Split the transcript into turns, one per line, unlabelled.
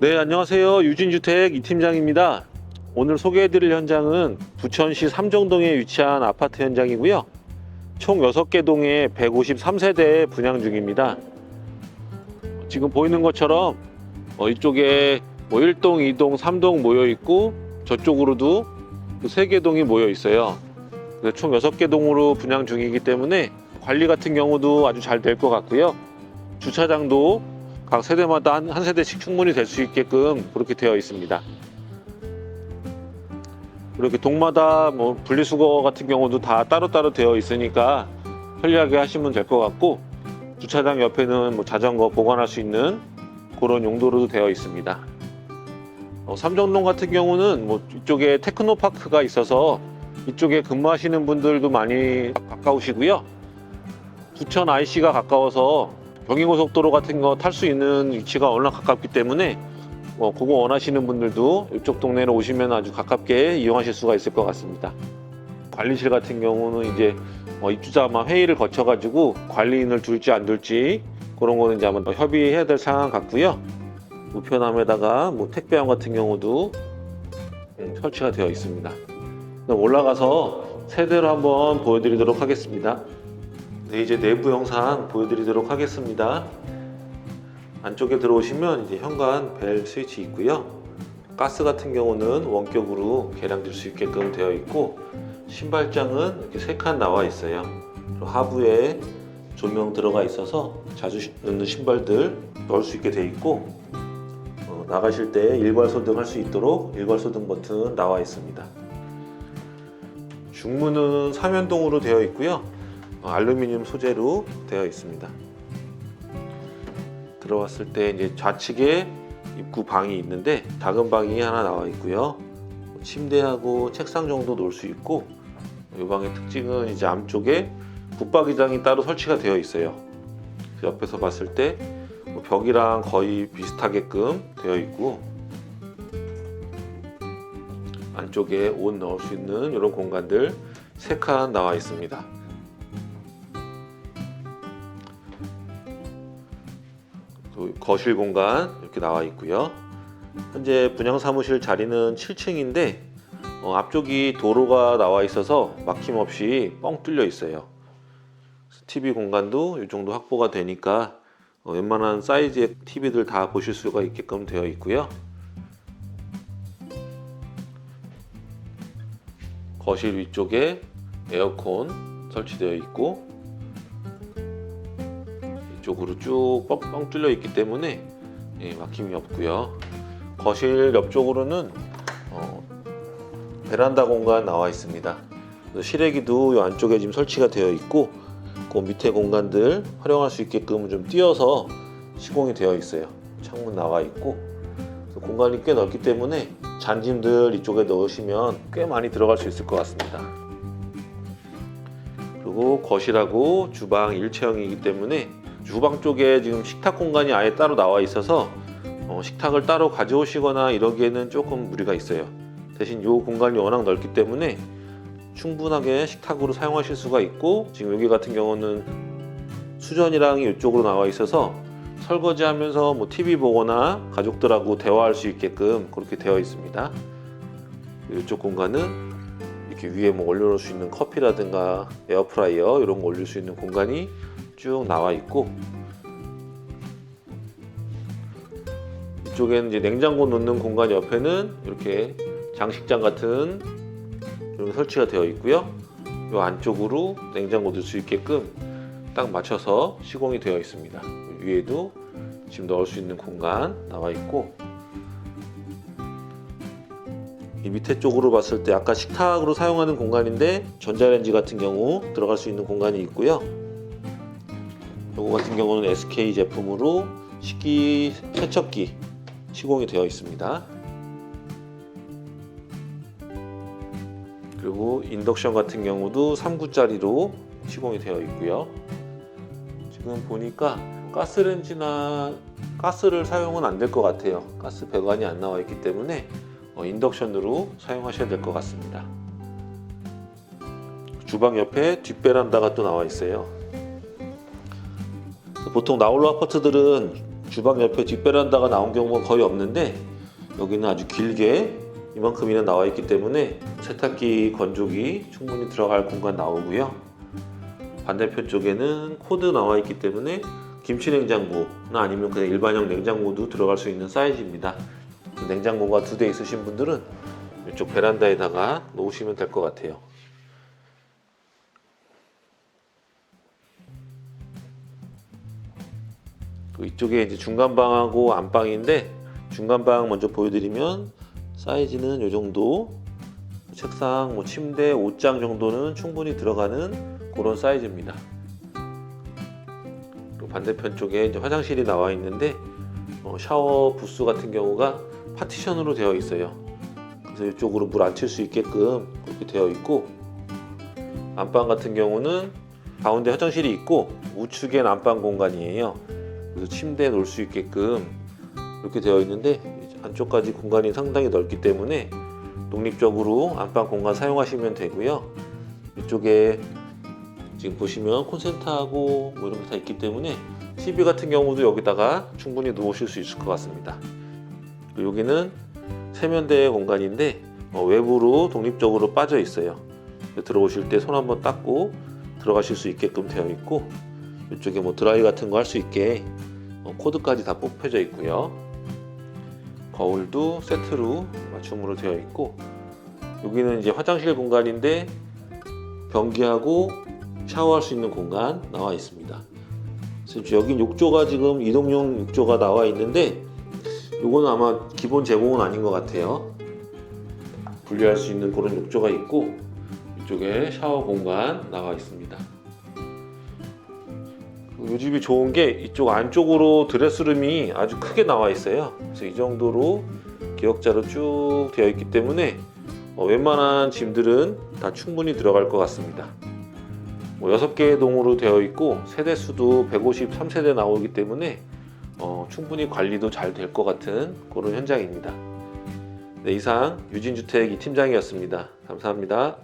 네, 안녕하세요. 유진주택 이 팀장입니다. 오늘 소개해드릴 현장은 부천시 삼정동에 위치한 아파트 현장이고요. 총 6개 동에 153세대 분양 중입니다. 지금 보이는 것처럼 어, 이쪽에 뭐 1동, 2동, 3동 모여 있고 저쪽으로도 그 3개 동이 모여 있어요. 그래서 총 6개 동으로 분양 중이기 때문에 관리 같은 경우도 아주 잘 될 것 같고요. 주차장도 각 세대마다 한, 한 세대씩 충분히 될 수 있게끔 그렇게 되어 있습니다. 이렇게 동마다 뭐 분리수거 같은 경우도 다 따로따로 되어 있으니까 편리하게 하시면 될 것 같고 주차장 옆에는 뭐 자전거 보관할 수 있는 그런 용도로도 되어 있습니다. 어, 삼정동 같은 경우는 뭐 이쪽에 테크노파크가 있어서 이쪽에 근무하시는 분들도 많이 가까우시고요. 부천 IC가 가까워서 경인고속도로 같은 거 탈 수 있는 위치가 워낙 가깝기 때문에 뭐 그거 원하시는 분들도 이쪽 동네로 오시면 아주 가깝게 이용하실 수가 있을 것 같습니다. 관리실 같은 경우는 이제 어, 입주자만 회의를 거쳐가지고 관리인을 둘지 안 둘지 그런 거는 이제 한번 더 협의해야 될 상황 같고요. 우편함에다가 뭐 택배함 같은 경우도 음, 설치가 되어 있습니다. 그럼 올라가서 세대로 한번 보여드리도록 하겠습니다. 네, 이제 내부 영상 보여드리도록 하겠습니다. 안쪽에 들어오시면 이제 현관 벨 스위치 있고요. 가스 같은 경우는 원격으로 계량될 수 있게끔 되어 있고 신발장은 이렇게 세 칸 나와 있어요. 하부에 조명 들어가 있어서 자주 시- 넣는 신발들 넣을 수 있게 되어 있고 어, 나가실 때 일괄 소등할 수 있도록 일괄 소등 버튼 나와 있습니다. 중문은 삼연동으로 되어 있고요. 어, 알루미늄 소재로 되어 있습니다. 들어왔을 때 이제 좌측에 입구 방이 있는데 작은 방이 하나 나와 있고요. 침대하고 책상 정도 놓을 수 있고 이 방의 특징은 이제 앞쪽에 붙박이장이 따로 설치가 되어 있어요. 그래서 옆에서 봤을 때뭐 벽이랑 거의 비슷하게끔 되어 있고 안쪽에 옷 넣을 수 있는 이런 공간들 세칸 나와 있습니다. 또 거실 공간 이렇게 나와 있고요. 현재 분양 사무실 자리는 7층인데 어, 앞쪽이 도로가 나와 있어서 막힘없이 뻥 뚫려 있어요. TV 공간도 이 정도 확보가 되니까 어, 웬만한 사이즈의 TV들 다 보실 수가 있게끔 되어 있고요. 거실 위쪽에 에어컨 설치되어 있고 이쪽으로 쭉 뻥뻥 뚫려 있기 때문에 예, 막힘이 없고요. 거실 옆쪽으로는 어, 베란다 공간 나와 있습니다. 실외기도 이 안쪽에 지금 설치가 되어 있고 그 밑에 공간들 활용할 수 있게끔 좀 띄어서 시공이 되어 있어요. 창문 나와 있고 공간이 꽤 넓기 때문에 잔짐들 이쪽에 넣으시면 꽤 많이 들어갈 수 있을 것 같습니다. 그리고 거실하고 주방 일체형이기 때문에 주방 쪽에 지금 식탁 공간이 아예 따로 나와 있어서 어, 식탁을 따로 가져오시거나 이러기에는 조금 무리가 있어요. 대신 이 공간이 워낙 넓기 때문에 충분하게 식탁으로 사용하실 수가 있고 지금 여기 같은 경우는 수전이랑 이쪽으로 나와 있어서 설거지하면서 뭐 TV 보거나 가족들하고 대화할 수 있게끔 그렇게 되어 있습니다. 이쪽 공간은 이렇게 위에 뭐 올려놓을 수 있는 커피라든가 에어프라이어 이런 거 올릴 수 있는 공간이 쭉 나와 있고 이쪽에는 이제 냉장고 놓는 공간 옆에는 이렇게 장식장 같은 이런 설치가 되어 있고요. 이 안쪽으로 냉장고 넣을 수 있게끔 딱 맞춰서 시공이 되어 있습니다. 위에도 지금 넣을 수 있는 공간 나와 있고 이 밑에 쪽으로 봤을 때 아까 식탁으로 사용하는 공간인데 전자레인지 같은 경우 들어갈 수 있는 공간이 있고요. 이거 같은 경우는 SK 제품으로 식기 세척기 시공이 되어 있습니다. 그리고 인덕션 같은 경우도 3구짜리로 시공이 되어 있고요. 지금 보니까 가스렌지나 가스를 사용은 안 될 것 같아요. 가스 배관이 안 나와 있기 때문에 어, 인덕션으로 사용하셔야 될 것 같습니다. 주방 옆에 뒷베란다가 또 나와 있어요. 보통 나홀로 아파트들은 주방 옆에 뒷베란다가 나온 경우가 거의 없는데 여기는 아주 길게 이만큼이나 나와 있기 때문에 세탁기, 건조기 충분히 들어갈 공간 나오고요. 반대편 쪽에는 코드 나와 있기 때문에 김치 냉장고나 아니면 그냥 일반형 냉장고도 들어갈 수 있는 사이즈입니다. 냉장고가 두 대 있으신 분들은 이쪽 베란다에다가 놓으시면 될 것 같아요. 그 이쪽에 이제 중간방하고 안방인데 중간방 먼저 보여드리면 사이즈는 이 정도 책상, 뭐 침대, 옷장 정도는 충분히 들어가는 그런 사이즈입니다. 반대편 쪽에 이제 화장실이 나와 있는데 어, 샤워 부스 같은 경우가 파티션으로 되어 있어요. 그래서 이쪽으로 물 안 칠 수 있게끔 그렇게 되어 있고 안방 같은 경우는 가운데 화장실이 있고 우측엔 안방 공간이에요. 그래서 침대에 놓을 수 있게끔 이렇게 되어 있는데 안쪽까지 공간이 상당히 넓기 때문에 독립적으로 안방 공간 사용하시면 되고요. 이쪽에 지금 보시면 콘센트하고 뭐 이런 게 다 있기 때문에 TV 같은 경우도 여기다가 충분히 놓으실 수 있을 것 같습니다. 여기는 세면대 공간인데 어, 외부로 독립적으로 빠져 있어요. 들어오실 때 손 한번 닦고 들어가실 수 있게끔 되어 있고 이쪽에 뭐 드라이 같은 거 할 수 있게 어, 코드까지 다 뽑혀져 있고요. 거울도 세트로 맞춤으로 되어 있고 여기는 이제 화장실 공간인데 변기하고 샤워할 수 있는 공간 나와 있습니다. 여기 욕조가 지금 이동용 욕조가 나와 있는데 요거는 아마 기본 제공은 아닌 것 같아요. 분리할 수 있는 그런 욕조가 있고 이쪽에 샤워 공간 나와 있습니다. 이 집이 좋은 게 이쪽 안쪽으로 드레스룸이 아주 크게 나와 있어요. 그래서 이 정도로 기역자로 쭉 되어 있기 때문에 어, 웬만한 짐들은 다 충분히 들어갈 것 같습니다. 뭐 6개의 동으로 되어 있고 세대 수도 153세대 나오기 때문에 어, 충분히 관리도 잘 될 것 같은 그런 현장입니다. 네, 이상 유진주택 이 팀장이었습니다. 감사합니다.